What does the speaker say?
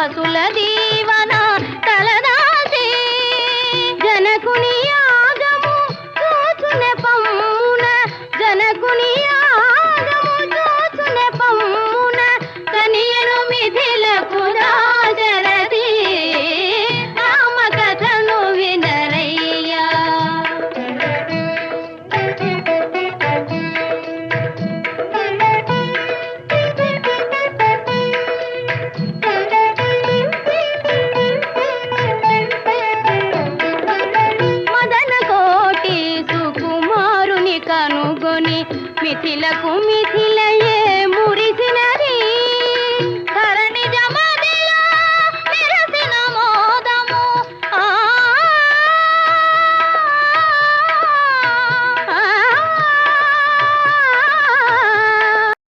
పసులది కనుగొని మిథిలకు మిథిలయే